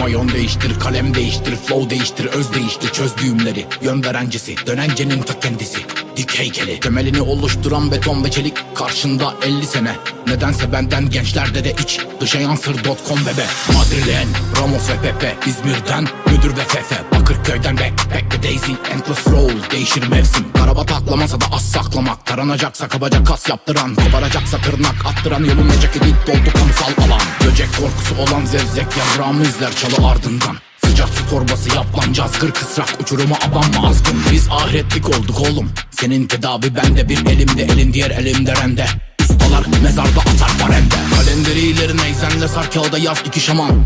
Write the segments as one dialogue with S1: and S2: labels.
S1: Mayon değiştir, kalem değiştir, flow değiştir, öz değiştir, çöz düğümleri. Yön verencesi, dönencenin ta kendisi Dik heykeli, temelini oluşturan beton ve çelik Karşında 50 sene, nedense benden gençlerde de iç Dışa yansır.com bebe. Madrilen, Ramos ve Pepe İzmir'den müdür ve Fefe. Bakırköy'den backpack ve Daisy Endless roll, değişir mevsim. Karabat aklamasa da az saklamak. Taranacaksa kabaca kas yaptıran Koparacaksa tırnak attıran Yolun ceketi doldu kamusal alan. Böcek korkusu olan zevzek yavrağımı izler çalı ardından. Sıcak su torbası yaplanacağız kır kısrak Uçuruma abanma azgın. Biz ahiretlik olduk oğlum Senin tedavi bende bir elimde elin diğer elimde rende. Ustalar mezarda atar barende. Kalenderi ileri neyzenle sar kağıda yaz iki şaman.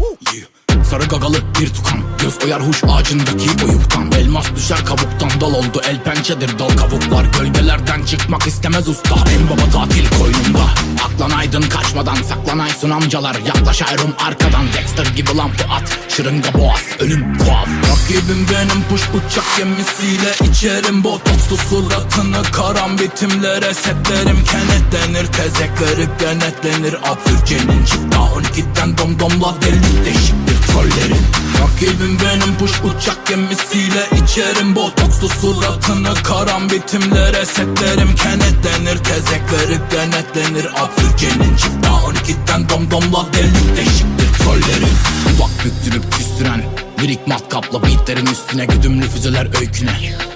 S1: Sarı gagalı bir tukan. Göz oyar huş ağacındaki oyuktan Elmas düşer kabuktan. Dal oldu El pençedir dal kavuklar Gölgelerden çıkmak istemez usta. En baba tatil koynunda Aklanaydın kaçmadan Saklanaysın amcalar. Yaklaş ayrım arkadan. Dexter gibi lampı at. Şırınga boğaz Ölüm tuhaf. Rakibim benim push bıçak gemisiyle içerim. Botokslu suratını karambitimlere setlerim. Kenetlenir tezekleri denetlenir Absürcenin çift A12'den domdomla deli deşiktir trollerin Rakibim benim push uçak gemisiyle içerim. Botokslu suratını karambitimlere setlerim. Kenetlenir tezekleri denetlenir. Absürcenin çift A12'den domdomla deli deşiktir trollerin. Dudak büktürüp küstüren Lirik matkapla beatlerin üstüne Güdümlü füzeler öyküne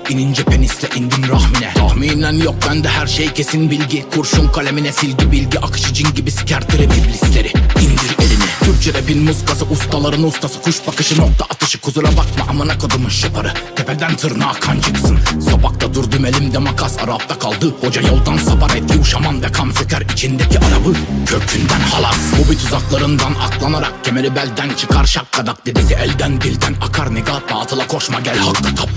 S1: İnince penisle indim rahmine. Tahminen yok bende her şey kesin bilgi. Kurşun kalemine silgi bilgi Akışı cin gibi sikertir hep iblisleri. İndir elini. Türkçe rapin muskası ustaların ustası. Kuş bakışı nokta atışı. Kusura bakma amına kodumun şıparı Tepeden tırnağa kan çıksın. Sokakta durdum elimde makas Arapta kaldı. Hoca yoldan sapar et Yuşaman ve kam söker içindeki arabı Kökünden halas. Bu bir tuzaklarından aklanarak Kemeri belden çıkar. Şakkadak Dedesi elden dilden akar. Nigat batıla koşma gel hakkı tap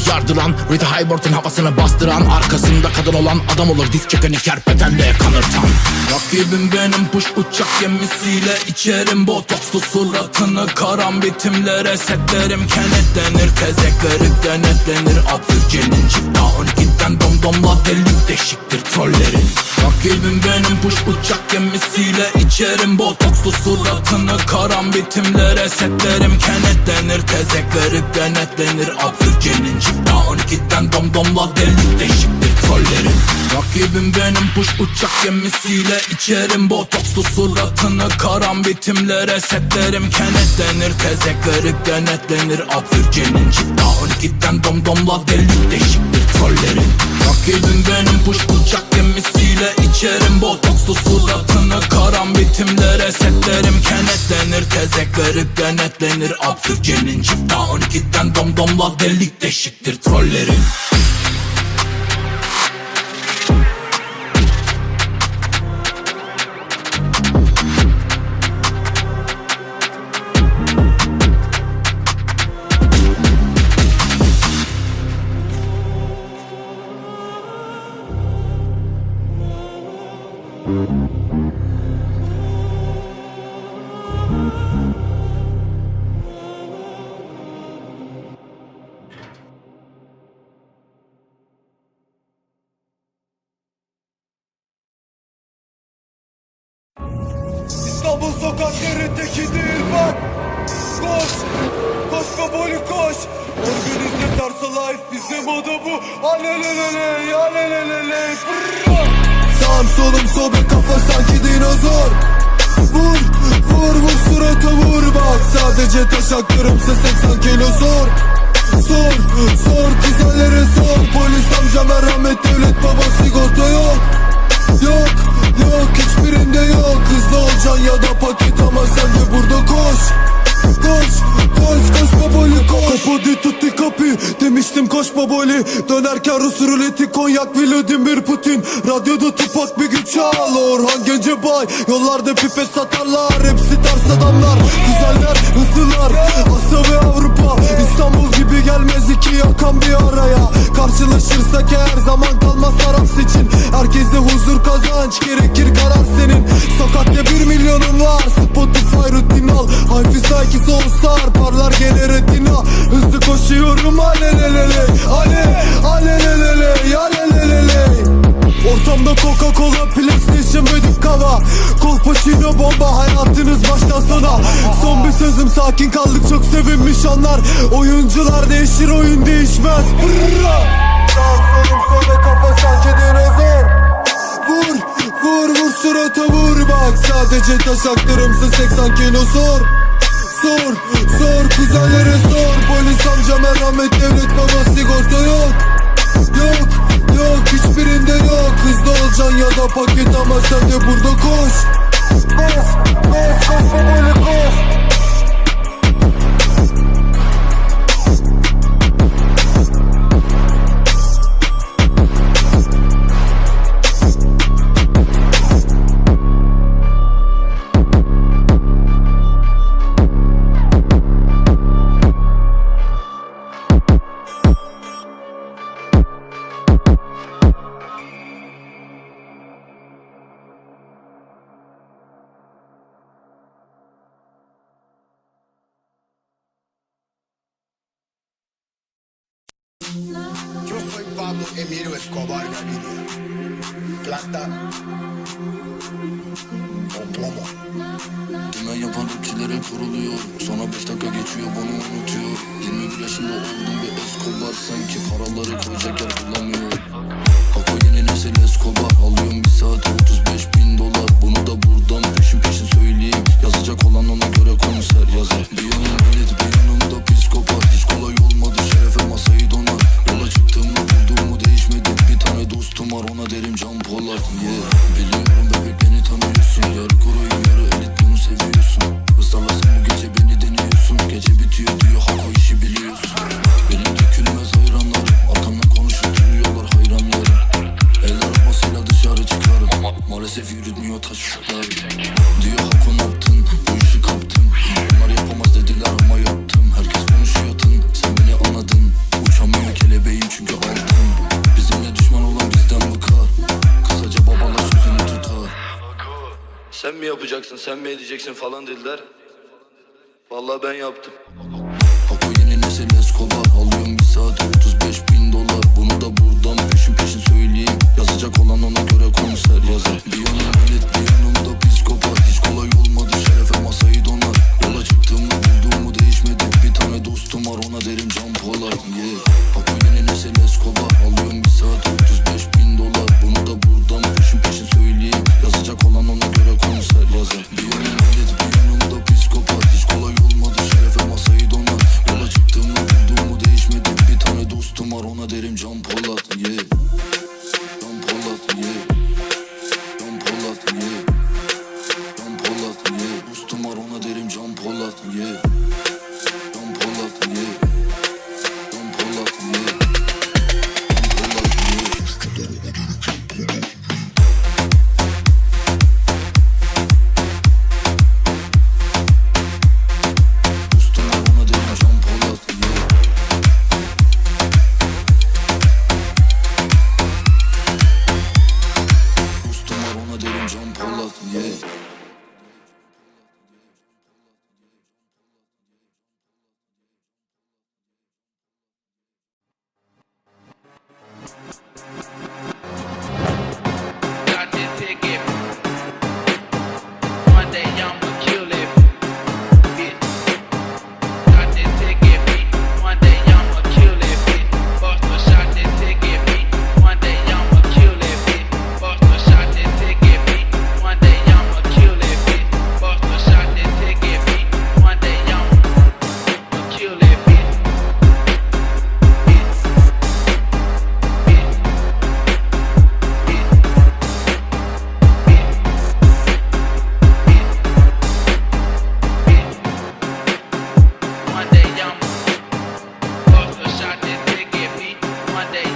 S1: Müjderhadır yardıran Rita Hayworth'un havasını bastıran Arkasında kadın olan adam olur Diz çökeni kerpetenle kanırtan. Rakibim benim push uçak gemisiyle içerim Botokslu suratını karambitimlere setlerim. Kenetlenir tezekleri denetlenir. Absürcenin çift A12'den domdomla delik deşiktir trollerin. Rakibim benim push uçak gemisiyle içerim Botokslu suratını karambitimlere setlerim. Kenetlenir tezekleri denetlenir. Absürcenin çift A12'den domdomla delik deşiktir trollerin Rakibim benim push uçak gemisiyle içerim. Botokslu suratını karambitimlere setlerim. Kenetlenir tezekleri denetlenir. Absürcenin çift A12'den domdomla delik deşiktir trollerin Rakibim benim push uçak gemisiyle içerim Botokslu suratını karambitimlere setlerim. Kenetlenir tezekleri denetlenir. Absürcenin çift A12'den domdomla delik deşiktir trollerin
S2: İstanbul sokakları teki değil bak. Koş, koş baboli koş. Organize tarsa life bizim moda bu. Alelelele, alelelele. Sağım solum sobe kafa sanki dinozor. Vur, vur, vur surata vur bak. Sadece taş aktarımsa 80 kilo zor. Sor, sor güzellere Polis amca merhamet devlet baba Yok, yok hiçbirinde yok. Hızlı olacaksın ya da paket ama sen de burada koş. Koş, koş, koş baboli koş. Kapadı tutti kapı. Demiştim koş baboli Dönerken Rus ruleti konyak Vladimir Putin. Radyoda tupak bir güç al. Orhan Gencebay. Yollarda pipet satarlar. Hepsi ters adamlar Güzeller, hızlılar Asya ve Avrupa. İstanbul gibi gelmez iki yakan bir araya. Karşılaşırsak her zaman kalmaz taraf için. Herkese huzur kazanç gerekir karar senin. Sokakta bir milyonun var Spotify rutin al. Hafizda iki Star Parlar gene retina. Hızlı koşuyorum alelelele Ale alelelele Ortamda Coca Cola PlayStation ve dik hava Kolpaçino bomba hayal sözüm sakin kaldık çok sevinmiş onlar Oyuncular değişir oyun değişmez. Brrra! Sağ solum kafa sanki dinozor Vur vur vur surata vur. Bak Sadece taşaklarımsın 80 kilo sor. Sor sor kuzenlere sor. Polis amca merhamet devlet baba sigorta yok Yok yok hiçbirinde yok. Hızlı olacaksın ya da paket ama sen de burada koş. Koş koş koş babayla koş
S3: Yo soy Pablo Emilio Escobar Gaviria. Plata. O plomo.
S4: Dümen yapan rapçilere kuruluyor. Sonra 5 dakika geçiyor bunu unutuyor. 21 yaşında oldum bir Escobar Sanki paraları koyacak yer bulamıyor. Kako yeni nesil Escobar Alıyorum bir saate 35 bin dolar sen mi edeceksin falan dediler. Vallahi ben yaptım. Hako yeni nesil Escobar. Alıyorum bir saate 35 bin dolar. Bunu da buradan peşin peşin söyleyeyim. Yazacak olan ona göre konser yazar. Bir yanım elit bir yanımda psikopat. Hiç kolay olmadı şerefe masayı donar. Yola çıktığımda bulduğumu değişmedi. Bir tane dostum var ona derim Can Polat yeah. Hako yeni nesil Escobar. Alıyorum bir saate 35 bin dolar. Bunu da buradan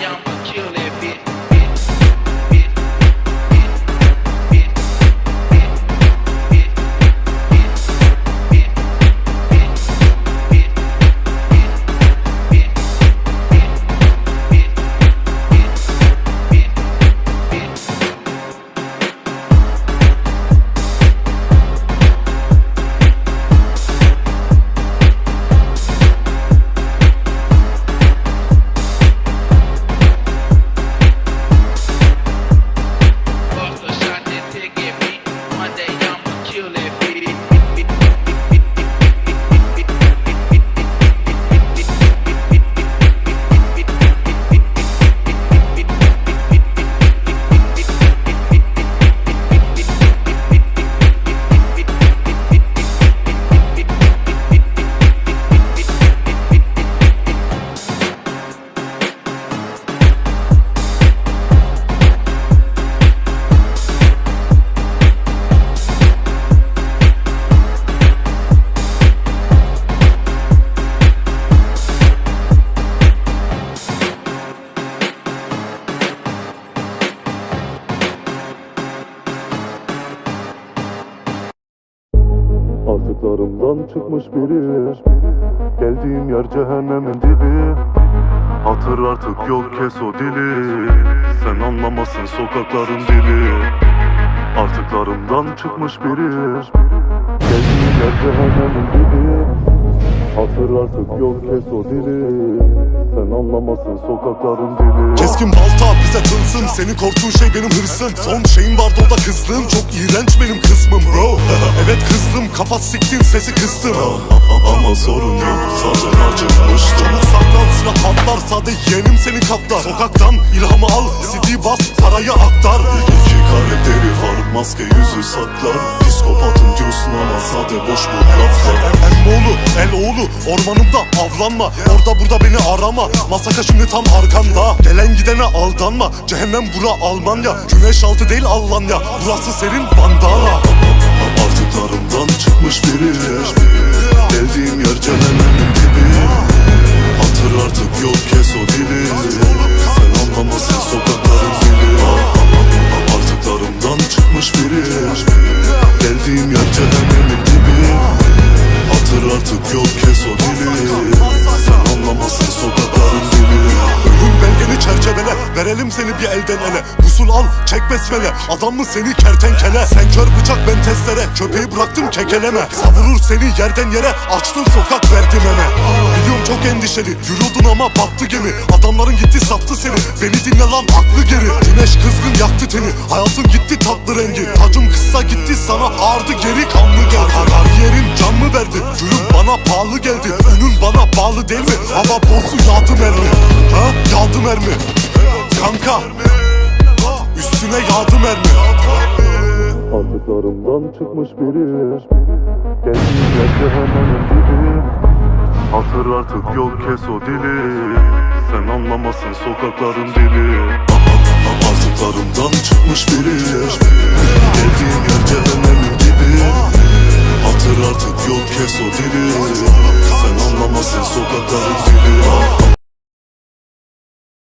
S4: young, kill
S5: Artıklarımdan çıkmış biri. Geldiğim yer cehennemin dibi. Hatır artık yol kes o dili. Sen anlamasın sokakların dili. Artıklarımdan çıkmış biri. Geldiğim yer cehennemin dibi Artık yol kes o dili. Sen anlamasın sokakların dili.
S6: Keskin balta bize tılsım Senin korktuğun şey benim hırsım. Son şeyim vardı o da kızlığım. Çok iğrenç benim kısmım bro. Evet kızdım. Kafa siktin sesi kıstım.
S5: Ama sorun yok zaten acımıştım
S6: Çabuk saklan silah patlar Sade yeğenim senin kaptar Sokaktan ilhamı al CD bas parayı aktar.
S5: İki karakteri var maske yüzü saklar. Psikopatım diyorsun ama sade boş bu laflar.
S6: Emmoğlu, el oğlu ormanımda avlanma Orada burada beni arama. Masaka şimdi tam arkanda. Gelen gidene aldanma Cehennem bura Almanya Güneş altı değil Almanya Burası senin bandana.
S5: Artıklarımdan çıkmış biri. Geldiğim yer cehennemin dibi. Hatır artık yol kes o dili
S6: besmele Adam mı seni kertenkele? Sen kör bıçak ben testere. Köpeği bıraktım kekeleme. Savurur seni yerden yere. Açtın sokak verdin eme Biliyorum çok endişeli. Yürüyordun ama battı gemi. Adamların gitti sattı seni. Beni dinle lan aklı geri. Güneş kızgın yaktı teni. Hayatın gitti tatlı rengi. Tacım kısa gitti sana ağırdı geri kanlı geldi. Kariyerin can mı verdi? Gülüm bana pahalı geldi. Ünün bana bağlı değil mi? Hava bozu yağdı mermi. Ha? Yağdı mermi. Kanka Üstüne yağdı mermi.
S5: Artıklarımdan çıkmış biri. Yer cehennemin dibi. Hatır artık yol kes o dili. Sen anlamasın sokakların dili. Artıklarımdan çıkmış biri. Geldiğim yer cehennemin dibi. Hatır artık yol kes o dili. Sen anlamasın sokakların